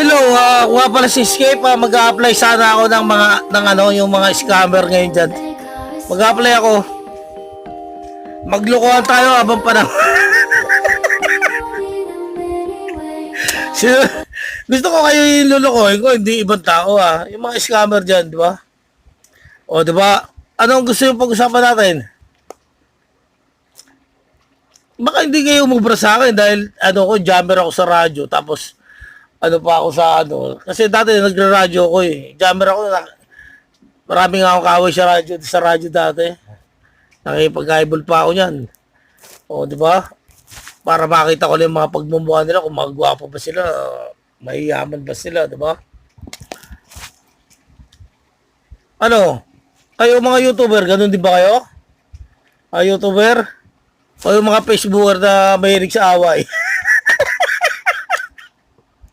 hello, uh, kuha pala si Escape, ah, mag-a-apply sana ako ng mga, ng ano, yung mga scammer ngayon dyan. Mag-a-apply ako. Maglukuhan tayo habang panahon. Sino- Gusto ko kayo yung lulukohin ko, hindi ibang tao ah. Yung mga scammer dyan, di ba? O, di ba? Anong gusto yung pag-usapan natin? Baka hindi kayo umubra sa akin dahil ano ko, jammer ako sa radyo. Tapos, ano pa ako sa ano. Kasi dati nagra-radyo ako eh. Jammer ako. Na, maraming ako kaway sa radyo, sa radyo dati. Nakipag-eyeball pa ako niyan. O, di ba? Para makita ko yung mga pagmumukha nila, kung magwapo ba sila, mahiyaman ba sila, di ba? Ano? Kayo mga YouTuber, ganun din ba kayo? Ah, YouTuber? O yung mga Facebooker na mahilig sa away?